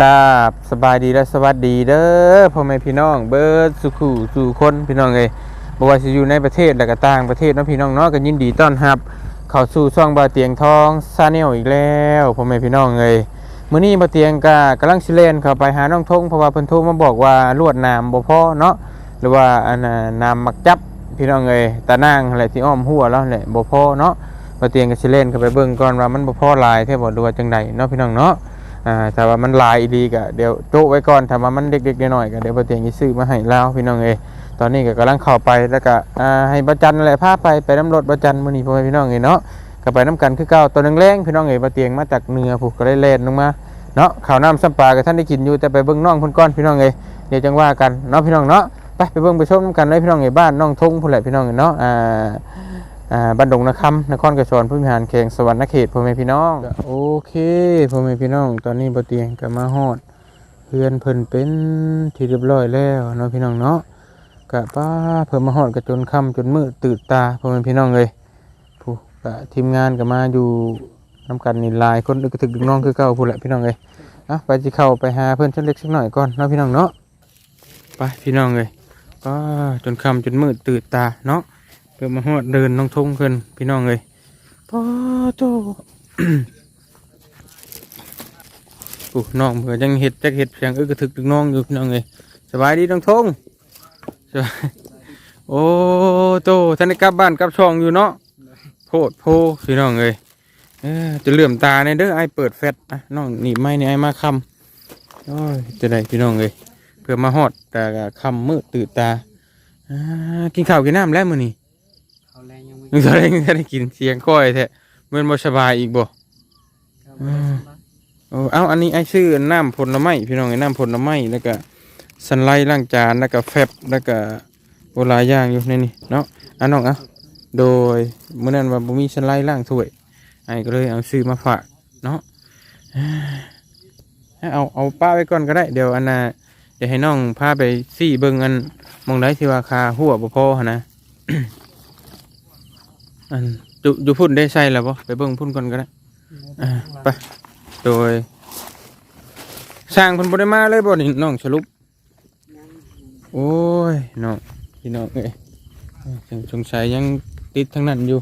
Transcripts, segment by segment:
กราบสบายดีและสวัสดีเด้อพ่อแม่พี่น้องเบิร์ดสุขุสู่คนพี่น้องเอ้ยบ่ว่าสิอยู่ในประเทศและก็ต่างประเทศเนาะพี่น้องเนาะก็ยินดีต้อนรับ เข้าสู่ช่องบาเตียงทองซาแนลอีกแล้วพ่อแม่พี่น้องเอ้ยมื้อนี้บาเตียงก็กำลังสิเล่นเข้าไปหาน้องทงเพราะว่าเพิ่นโทรมาบอกว่าลวดน้ำบ่พอเนาะหรือว่าอันน้ำมักจับพี่น้องเอ้ยตานางอะไรที่อ้อมหัวแล้วแหละบ่พอเนาะบาเตียงก็สิเล่นเข้าไปเบิ่งก่อนว่ามันบ่พอหลายแท้บ่หรือว่าจังใดเนาะพี่น้องเนาะ อ่าถ้าว่ามันลายดีก็เดี๋ยวโจ๊ะไว้ก่อนถ้าว่ามันเด็กๆน้อยๆก็เดี๋ยวป้าเตียงจะซื้อมาให้แล้วพี่น้องเอยตอนนี้ก็กำลังเข้าไปแล้วก็อ่าให้ประจันอะไรพาไปไปน้ำรถประจันมื้อนี้พ่อแม่พี่น้องเอยเนาะก็ไปน้ำกันคือเก่าตัวหนึงแรงพี่น้องเอยป้าเตียงมาจากเหนือผูกก็ได้เล่นลงมาเนาะข้าวน้ำซ้ำปาก็ท่านได้กินอยู่แต่ไปเบิ่งน้องพุ่นก้อนพี่น้องเอยเดี๋ยวจังว่ากันเนาะพี่น้องเนาะไปไปเบิ่งไปชมน้ำกันเลยพี่น้องเอยบ้านน้องทงพุ่นแหละพี่น้องเอยเนาะอ่า บ้านดงนาคำนครกระชอนผู้บริหารเขงสวรรณเขตพ่อแม่พี่น้องโอเคพ่อแม่พี่น้อง ตอนนี้บ่เตียงก็มาฮอดเพื่อนเพิ่นเป็นที่เรียบร้อยแล้วเนาะพี่น้องเนาะก็ป้าเพิ่นมาฮอดก็จนค่ำจนมืดตื่นตาพ่อแม่พี่น้องเลยผู้ก็ทีมงานก็มาอยู่นํกันนี่ลายคนดึกถึกดึกน้องคือเก่าพู้แหละพี่น้องเลยอะไปสิเข้าไปหาเพิ่อนชักเล็กสักหน่อยก่อนเนาะพี่น้องเนาะไปพี่น้องเลยก็จนค่ำจนมืดตื่นตาเนาะ เพื่อมาฮอดเดินน้องทงขึ้นพี่น้องเลยป้าโตปุ๊น้องเผื่อยังเห็ดจักเห็ดเพียงอึกกระถึกถึงน้องอยู่พี่น้องเลยสบายดีน้องทงสบายโอ้โตท่านได้กลับบ้านกลับช่องอยู่เนาะโพดโพพี่น้องเลยเอ้อจะเหลื่อมตาในเด้อไอเปิดแฟตอะน้องหนีบไม้เนี่ยไอมาคำโอ้ยจะได้พี่น้องเลยเพื่อมาฮอดแต่ก็คำมืดตื่นตาอ่ากินข้าวกินน้ำแล้วมื้อนี้ เขาแรงยังไม่มึงตอนแรกก็ได้กินเสียงก้อยแท้เมื่อนบ่สบายอีกบ่เข้าอืมามโอ้เอาอันนี้ไอ้ชื่อน้ำผลไม้พี่น้องไอ้น้ำผลไม้แล้วก็สันไลล้างจานแล้วก็แฟบแล้วก็โบราณย่างอยู่ในนี่เนาะอันน้องเอาโดยเมื่อนั้นว่าบ่มีสันไลล้างถ้วยไอ้ก็เลยเอาซื้อมาฝากเนาะอ่าเอาเอาป้าไว้ก่อนก็ได้เดี๋ยวอันน่ะเดี๋ยวให้น้องพาไปซี่เบิ่งอันหมองไดที่ว่าคาหัวบ่พอหั่นนะ อันอยู่อยู่พุ่นได้ใส่แล้วบ่ไปเบิ่งพุ่นก่อนก็ได้อ่าไปโดยสร้างเพิ่นบ่ได้มาเลยบ่นี่น้องสรุปโอ้ยน้องพี่น้องเอ้ยยังสงสัยยังติดทั้งนั้นอยู่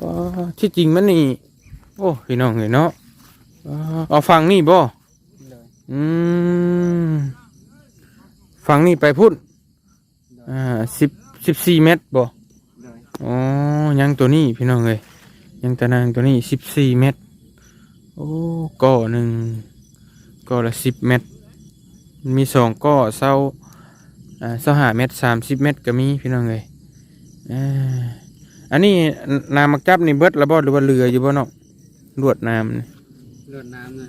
ก็ที่จริงมันนี่โอ้พี่น้องเอ้ยเนาะอ่าเอาฟังนี่บ่อืมฟังนี่ไปพุ่นอ่าสิบ สิบสี่เมตรบ่เลยอ๋อยังตัวนี้พี่น้องเลยยังตะนางตัวนี้สิบสี่เมตร โอ้ก่อหนึ่งก่อละสิบเมตร มีสองก่อเศร้าอ่าเศร้าหาเมตรสามสิบเมตรก็มีพี่น้องเลยอ่าอันนี้นามักจับนี่เบิดแล้วบ่หรือว่าเรืออยู่บ่เนาะลวดน้ำนี่รดน้ำน่ะ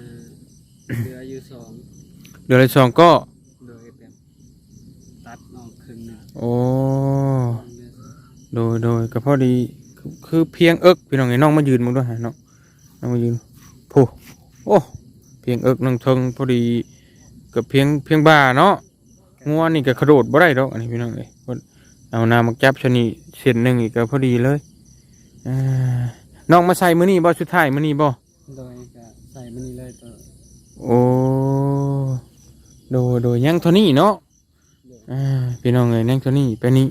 เหลืออยู่สองเรือละสองก่อโดยแบบตัดออกครึ่งหนึงโอ้เหลือสอง โดยโดยก็พอดีคือคือเพียงเอิกพี่น้องไอ้น้องมายืนมึงด้วยฮะน้องน้องมายืนโอ้โอ้เพียงเอิกน้องเทิงพอดีกับเพียงเพียงบ่าเนาะงัวนี่ก็กระโดดบ่ได้ดอกอันนี้พี่น้องเอ้ยเพิ่นเอาน้ำมาจับชะนีเส้นหนึ่งอีกก็พอดีเลยอ่าน้องมาใส่มื้อนี้บ่สุดท้ายมื้อนี้บ่โดยก็ใส่มันนี่เลยตัวโอ้โดยโดยยังเท่านี้เนาะอ่าพี่น้องเอ้ยยังเท่านี้ไปนี่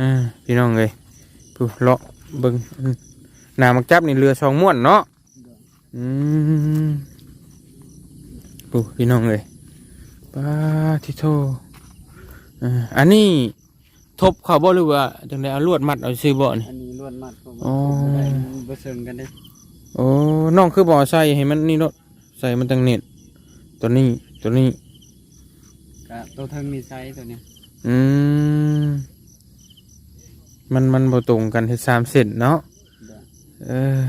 อ่าพี่น้องเอ้ยผู้เลาะเบิ่งอืมน้ำมาจับนี่เรือสองม้วนเนาะโดยอืมปูพี่น้องเลยป้าที่โทอ่าอันนี้ทบเขาบ่หรือว่าจังไดเอาลวดมัดเอาซื้อบ่นี่อันนี้ลวดมัดผมอ๋อได้มันบ่เชิงกันได้โอ้น้องคือบ่ใส่ให้มันนี่เนาะใส่มันตังเน็ตตัวนี้ตัวนี้ ก็ตัวเทิงมีไซส์ตัวเนี้ยอืม มันมันบ่ตรงกันที่สามเซนเนาะโดยเออ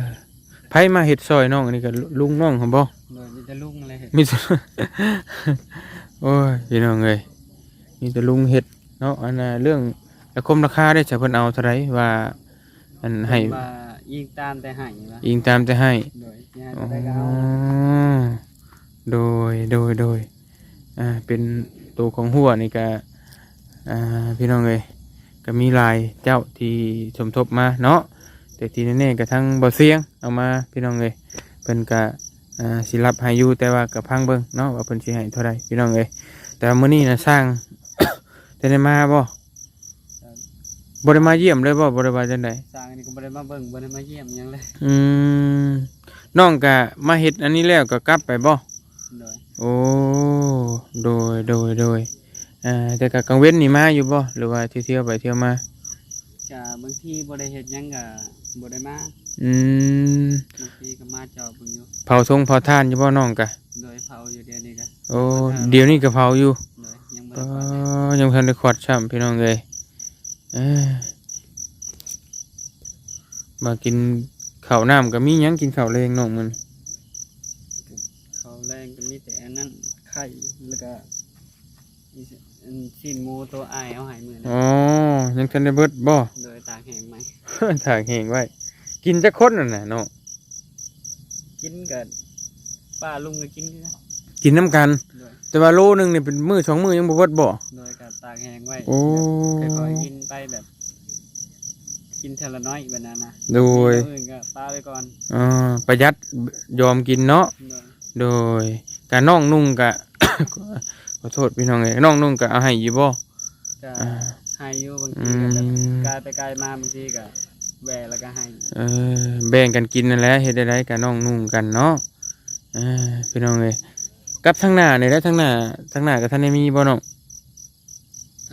ไผมาเฮ็ดซอยน้องอันนี้ก็ลุงน้องเขาบ่โดยมีแต่ลุงอะไรเห็นมีแต่โอ้ยพี่น้องเอ้ยมีแต่ลุงเห็ดเนาะอันน่ะเรื่องราคมราคาได้จะเพิ่นเอาเท่าไหรว่าอันให้ว่ายิงตามแต่ให้ว่าอิงตามจะให้โดยที่ให้อ๋อได้ก็เอาโดยโดยโดยอ่าเป็นตัวของหัวนี่ก็อ่าพี่น้องเอ้ย ก็มีหลายเจ้าที่สมทบมาเนาะแต่ที่แน่ๆก็ทั้งบ่เสียงเอามาพี่น้องเอ้ยเพิ่นก็อ่าสิรับให้อยู่แต่ว่าก็พังเบิ่งเนาะว่าเพิ่นสิให้เท่าใดพี่น้องเอ้ยแต่ว่ามื้อนี้น่ะสร้างจะได้มาบ่บ่ได้มาเยี่ยมเลยบ่บ่ได้ว่าจังไดสร้างอันนี้ก็บ่ได้มาเบิ่งบ่ได้มาเยี่ยมหยังเลยอืมน้องก็มาเฮ็ดอันนี้แล้วก็กลับไปบ่โดยโอ้โดยโดยโดย อ่าแต่กะกลางเว้นนี่มาอยู่บ่หรือว่าเที่ยวๆไปเที่ยวมา ก็บางทีบ่ได้เฮ็ดหยังก็บ่ได้มาอืมบางทีก็มาจอบเบิ่งอยู่เผาทรงเผาท่านอยู่บ่น้องกะโดยเผาอยู่เดี๋ยวนี้ก็โอ้เดี๋ยวนี้ก็เผาอยู่โดยยังบ่ก็ได้ขอยังบ่ทันได้ขวดช้ำพี่น้องเอ้ยเอ้ยมากินข้าวน้ำก็มีหยังกินข้าวแรงน้องมัน เขาวแรงก็มีแต่อันนั้นไข่แล้วก็อี สิอันชิ้นหมูตัวอ้ายเอาให้มื้อนั้นอ๋อยังทันได้เบิดบ่โดยตากแห้งไหม ถากแหงไว้ กินจักคนนั่นน่ะน้องกินกับป้าลุงก็กินคือกันกินน้ำกัน โดยแต่ว่าโลหนึงนี่เป็นมื้อสองมื้อยังบ่เบิดบ่โดยกับตากแห้งไว้โอ้ค่อยๆกินไปแบบ กินเทละน้อยแบบนั้นนะโดยมีอย่างอื่นก็ป้าไปก่อนอ่าประหยัดยอมกินเนาะ โดยโดยการน้องนุ่งกะ ขอโทษพี่น้องเอ้ยน้องนุ่งกะเอาให้อยู่บ่ก็อ่าให้อยู่บางอืทีก็แบบมกายไปกายมาบางทีก็แหวะแล้วก็ให้เออแบ่งกันกินนั่นแหละเฮ็ดได้ไรกับน้องนุ่งกันเนาะเออพี่น้องเอ้ยกับทางหน้านี่แหละทางหน้าทางหน้าก็ท่านได้มีบ่น้อง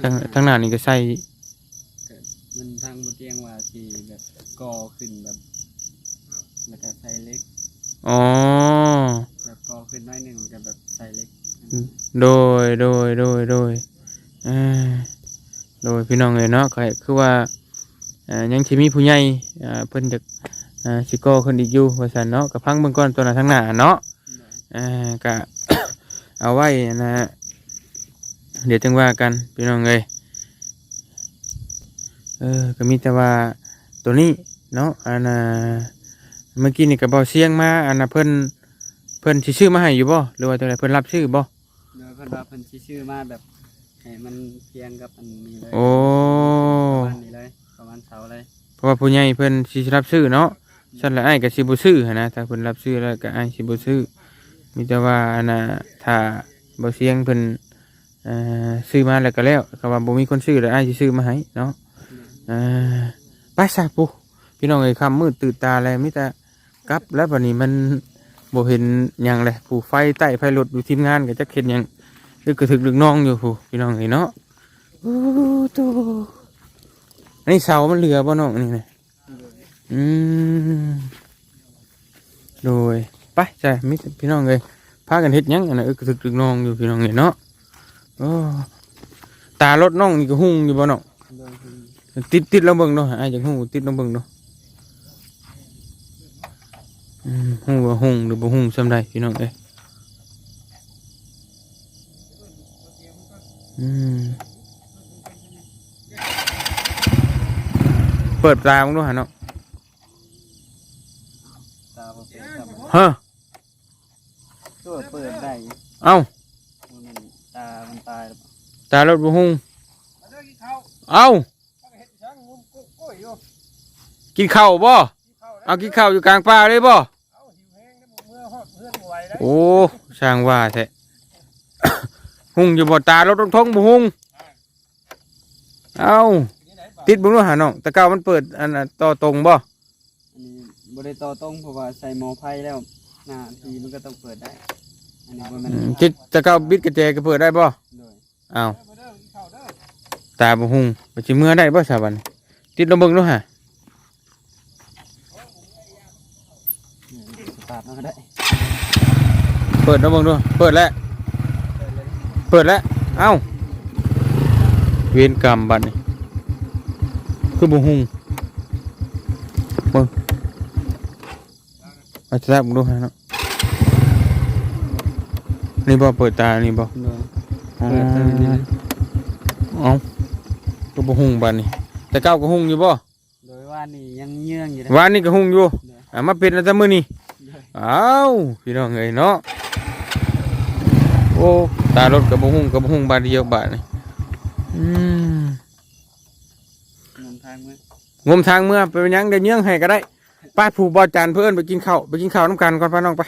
ทางทางหน้านี่ก็ใส่มันทางบนเตียงว่าสีแบบก่อขึ้นแบบแล้วก็ใส่เล็กอ๋อแบบก่อขึ้นน้อยหนึ่งแล้วก็แบบใส่เล็ก โดยโดยโดยโดยโดยพี่น้องเอ้ยเนาะก็คือว่าอ่อยังสิมีผู้ใหญ่อ่าเพิ่นจะอ่าสิก่อขึ้นอีกอยู่ว่าซั่นเนาะก็พังเบิ่งก่อนตัวหน้าทางหน้าเนาะอ่าก็เอาไว้นะฮะเดี๋ยวจังว่ากันพี่น้องเลยเออก็มีแต่ว่าตัวนี้เนาะอันน่ะเมื่อกี้นี่ก็บอกเสียงมาอันน่ะเพิ่นเพิ่นสิชื่อมาให้อยู่บ่หรือว่าตัวไหนเพิ่นรับชื่อบ่ พิ่นว่าเพิ่นสิชื่อมาแบบให้มันเพียงกับอันนี้เลยโอ้ประมาณนี้เลยประมาณเสาเลยเพราะว่าผู้ใหญ่เพิ่นสิรับชื่อเนาะฉันละอ้ายก็สิบ่ชื่อหั้นนะถ้าเพิ่นรับชื่อแล้วก็อ้ายสิบ่ชื่อมีแต่ว่าอันน่ะถ้าบ่เสียงเพิ่นเอ่อซื้อมาแล้วก็แล้วก็ว่าบ่มีคนซื้อแล้วอ้ายสิซื้อมาให้เนาะ อ่าไปซะปูพี่น้องเอ้ยคำมืดตื่นตาแล้วมิแต่กลับแล้ววันนี้มันบ่เห็นหยังเลยผู้ไฟใต้ไฟรถอยู่ทีมงานก็จะเห็นหยัง ลึกกระถึกลึกน้องอยู่ผู้พี่น้องเอ้ยเนาะโอ้โตอันนี้เสามันเหลือบ่น้องนี่นะอืมโดยไปจ้ะมิพี่น้องเอ้ยพากันเฮ็ดยังอันนั้นกระถึกลึกน้องอยู่พี่น้องเอ้ยเนาะโอ้ตารถน้องนี่ก็หุ่งอยู่บ่น้องติดติดลองเบิ่งเนาะไอ้จังหูติดลองเบิ่งเนาะอืมหูว่าหงหรือบ่หงซำใดพี่น้องเอ้ยอืม เปิดตามึงดูหาเนาะตาบ่เป็นครับฮะตัวเปิดได้อยู่เอ้ามันตา มันตายแล้วตารถบ่หงเอ้ากินข้าวบ่เอากินข้าวอยู่กลางป่าเลยบ่โอ้ช่างว่าแท้ หุงอยู่บ่ตารถตรงทงบ่หุงเอ้าติดเบ่งดูหาน้องแตะเก้ามันเปิดอันน่ะต่อตรงบ่อันนี้บ่ได้ต่อตรงเพราะว่าใส่หมอไฟแล้วหน้าทีมันก็ต้องเปิดได้ อันนี้บ่แม่นอืมติดแตะเก้าบิดกระแจก็เปิดได้บ่โดยเอ้าตาบ่หุงไปสิเมื่อได้บ่สาบัดนี้ติดลงเบิ่งดูหานี่สตาร์ทมันก็ได้ เปิดลงเบิ่งดูเปิดแล้ว เปิดเลยเปิดแล้ว เอ้า เวรกรรมบัดนี้ คือบ่หุงเบิ่งเอาจะรับดูให้เนาะนี่บ่เปิดตา นี่บ่โดยอ๋อเปิดเท่านี้นะเอ้าก็บ่หุงบัดนี้ แต่เก้าก็หุงอยู่บ่โดยว่านี่ยังเยื่องอยู่นะวานนี่ก็หุงอยู่โดยอ่ามาเป็นแล้วแต่มื้อนี้โดยเอ้าพี่น้องเอ้ยเนาะโอ้ตารถก็บ่หุงก็บ่หุงบาดเดียวบาดนี่อืมนำทางมืองมทางเมื่อไปเป็นหยังได้เยื่องให้ก็ได้ไปผูกบอจันเพื่อนไปกินข้าวไปกินข้าวน้ำกันก่อนพ่อน้องไป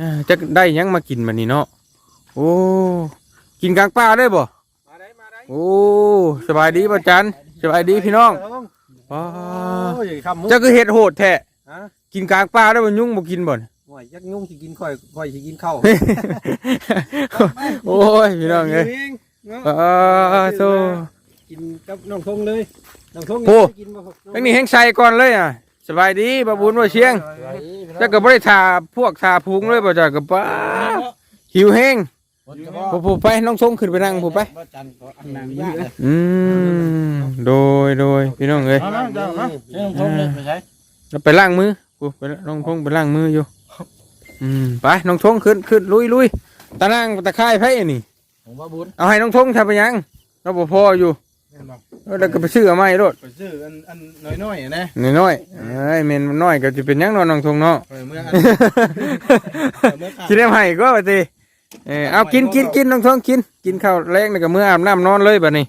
อ่าจะได้หยังมากินมันนี่เนาะโอ้กินกลางป่าได้บ่มาได้มาได้โอ้สบายดีบอจันสบายดีพี่น้องว้าโอ้ยคำมุกเจ้าคือเห็ดโหดแท้ฮะกินกลางป่าได้บ่ยุ่งบ่กินบ่น ห่วยยักยุ่งสิกินข่อยข่อยสิกินข้าวโอ้ยพี่น้องเอ้ยเองเนาะเออโซกินกับน้องทงเลยน้องทงโอ้ยังไม่กินบ่ครับทั้งนี้แห้งใส่ก่อนเลยอะสบายดีบาบุญว่าเชียงเจ้าก็บ่ได้ทาพวกทาพุงเลยบ่จ้าก็ป้าหิวแห้งผู้ผู้ไปน้องชงขึ้นไปนั่งผู้ไปบ่จันทร์ก็อันนั่นั้งนอยู่เลยอืมโดยโดยพี่น้องเอ้ยเอาละเจ้าฮะเรื่องทงเลยไม่ใช่เราไปล้างมือผู้ไปน้องทงไปล้างมืออยู่ อืมไปน้องทงขึ้นขึ้นลุยลุยตะนั่งตะไคร้ไผนี่ผมว่าบุญเอาให้น้องทงทำไปยังเราบ่พออยู่แม่นบ่แล้วก็ไปซื้อเอาใหม่รถไปซื้ออันอันน้อยๆนะน้อยๆเอ้ยแม่นมันน้อยก็จะเป็นหยังเนาะน้องทงเนาะข่อยเมื่ออันเมื่อขาดกินได้ไหมก็ไปตีเออเอากินกินกินน้องท้องกิน กินข้าวแรงนี่ก็มื้ออาบน้ำนอนเลยบัดนี้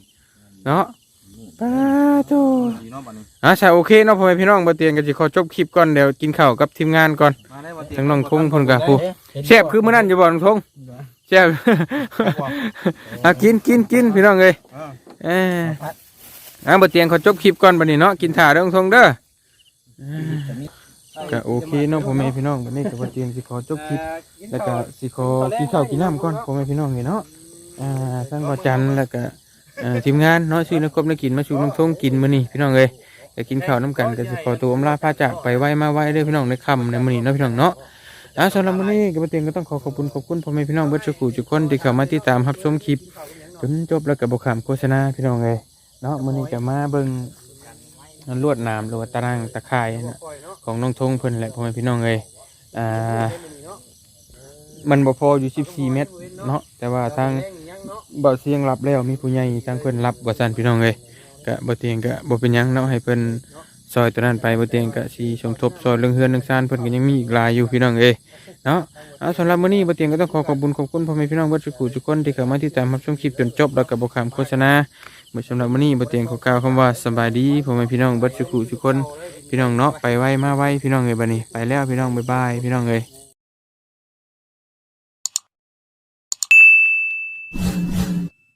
เนาะ ป้าโตดีเนาะบัดนี้อะใช่โอเคเนาะพ่อแม่พี่น้องบ่เตียงก็สิขอจบคลิปก่อนเดี๋ยวกินข้าวกับทีมงานก่อนมาได้บ่ทั้งน้องทงเพิ่นก็ผู้แซ่บคือมื้อนั้นอยู่บ่น้องทงแซ่บเอากินกินกินพี่น้องเอ้ยอ่าเอออะบ่เตียงขอจบคลิปก่อนบัดนี้เนาะกินถ่าเด้อน้องทงเด้อก็โอเคเนาะพ่อแม่พี่น้องบัดนี้ก็บ่เตียงสิขอจบคลิปแล้วก็สิขอกินข้าวกินน้ำก่อนพ่อแม่พี่น้องเห็นเนาะอ่าทั้งบ่อจันทร์แล้วก็ เอ่อทีมงานเนาะชื่อนักกบนักกินมาชูน้ำทงกินมื้อนี้พี่น้องเอ้ยก็กินข้าวน้ำกันก็สิขอตัวอำลาพาจากไปไหว้มาไหว้เด้อพี่น้องในค่ำในมื้อนี้เนาะพี่น้องเนาะอ่าสำหรับมื้อนี้ก็บ่เตียงก็ต้องขอขอบคุณขอบคุณพ่อแม่พี่น้องเบิดทุกผู้ทุกคนที่เข้ามาติดตามรับชมคลิปจนจบแล้วก็บ่ขามโฆษณาพี่น้องเอ้ยเนาะมื้อนี้ก็มาเบิ่งลวดหนามหรือว่าตารางตะข่ายนะของน้องทงเพิ่นแหละพ่อแม่พี่น้องเอ้ยอ่ามันบ่พออยู่ 14 เมตรเนาะแต่ว่าทาง บ่เสียงรับแล้วมีผู้ใหญ่ทางเพิ่นรับว่ซั่นพี่น้องเอ้ยก็บ่เตียงก็บ่เป็นหยังเนาะให้เพิ่นซอยตัวนั้นไปบ่เตียงก็สิสมทบซอยเรื่องเฮือนเรื่องซ่านเพิ่นก็ยังมีอีกหลายอยู่พี่น้องเอ้ยเนาะเอาสำหรับมื้อนี้บ่เตียงก็ต้องขอขอบคุณขอบคุณพ่อแม่พี่น้องเบิดทุกผู้ทุกคนที่เข้ามาติดตามรับชมคลิปจนจบแล้วก็บ่ข้ามโฆษณาเมื่อสำหรับมื้อนี้บ่เตียงขอกล่าวคำว่าสบายดีพ่อแม่พี่น้องเบิดทุกผู้ทุกคน พี่น้องเนาะไปไวมาไวพี่น้องเอ้ยบัดนี้ไปแล้วพี่น้องบ๊ายบายพี่น้องเอ้ย